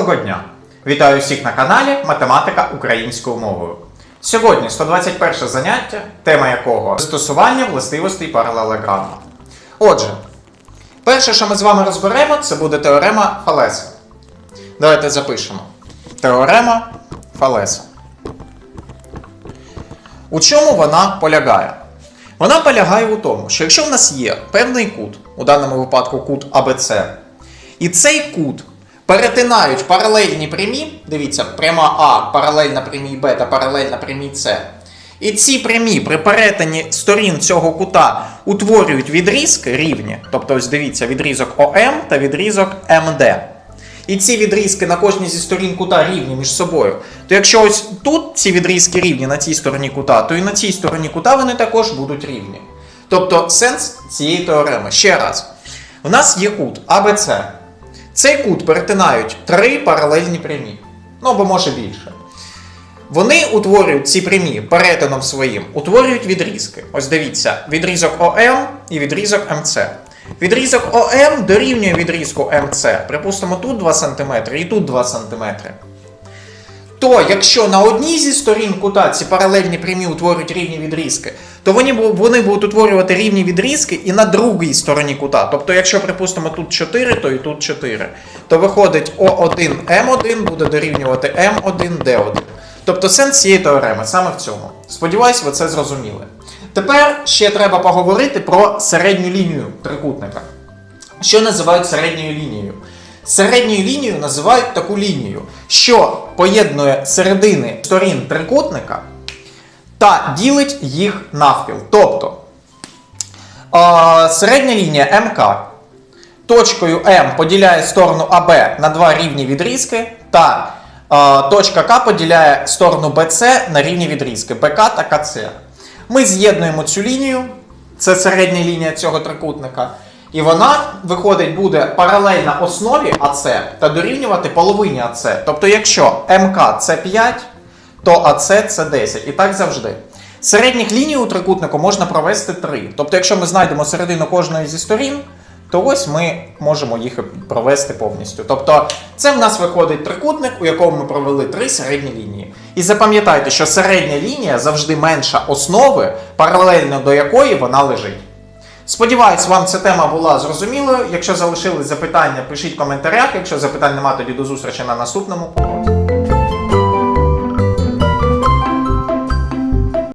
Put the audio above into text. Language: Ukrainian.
Доброго дня! Вітаю всіх на каналі Математика українською мовою. Сьогодні 121 заняття, тема якого застосування властивостей паралелограма. Отже, перше, що ми з вами розберемо, це буде теорема Фалеса. Давайте запишемо. Теорема Фалеса. У чому вона полягає? Вона полягає у тому, що якщо в нас є певний кут, у даному випадку кут АБЦ, і цей кут перетинають паралельні прямі, дивіться, пряма А паралельна прямій Б та паралельна прямій С. І ці прямі при перетині сторін цього кута утворюють відрізки рівні, тобто ось дивіться, відрізок ОМ та відрізок МД. І ці відрізки на кожній зі сторін кута рівні між собою. То якщо ось тут ці відрізки рівні на цій стороні кута, то і на цій стороні кута вони також будуть рівні. Тобто сенс цієї теореми. Ще раз. У нас є кут АБЦ. Цей кут перетинають три паралельні прямі. Ну або може більше. Вони утворюють ці прямі перетином своїм, утворюють відрізки. Ось дивіться, відрізок ОМ і відрізок МЦ. Відрізок ОМ дорівнює відрізку МЦ. Припустимо, тут 2 см і тут 2 см. То якщо на одній зі сторін кута ці паралельні прямі утворюють рівні відрізки, то вони, вони будуть утворювати рівні відрізки і на другій стороні кута. Тобто, якщо, припустимо, тут 4, то і тут 4. То виходить О1 М1 буде дорівнювати М1 Д1. Тобто сенс цієї теореми саме в цьому. Сподіваюсь, ви це зрозуміли. Тепер ще треба поговорити про середню лінію трикутника. Що називають середньою лінією? Середньою лінією називають таку лінію, що поєднує середини сторін трикутника та ділить їх навпіл. Тобто середня лінія МК точкою М поділяє сторону АБ на два рівні відрізки, та точка К поділяє сторону БЦ на рівні відрізки БК та КЦ. Ми з'єднуємо цю лінію, це середня лінія цього трикутника, і вона, виходить, буде паралельна основі АЦ та дорівнювати половині АЦ. Тобто, якщо МК це 5, то АЦ це 10. І так завжди. Середніх ліній у трикутнику можна провести 3. Тобто, якщо ми знайдемо середину кожної зі сторін, то ось ми можемо їх провести повністю. Тобто, це в нас виходить трикутник, у якому ми провели три середні лінії. І запам'ятайте, що середня лінія завжди менша основи, паралельно до якої вона лежить. Сподіваюсь, вам ця тема була зрозумілою. Якщо залишились запитання, пишіть в коментарях. Якщо запитань немає, тоді до зустрічі на наступному уроці.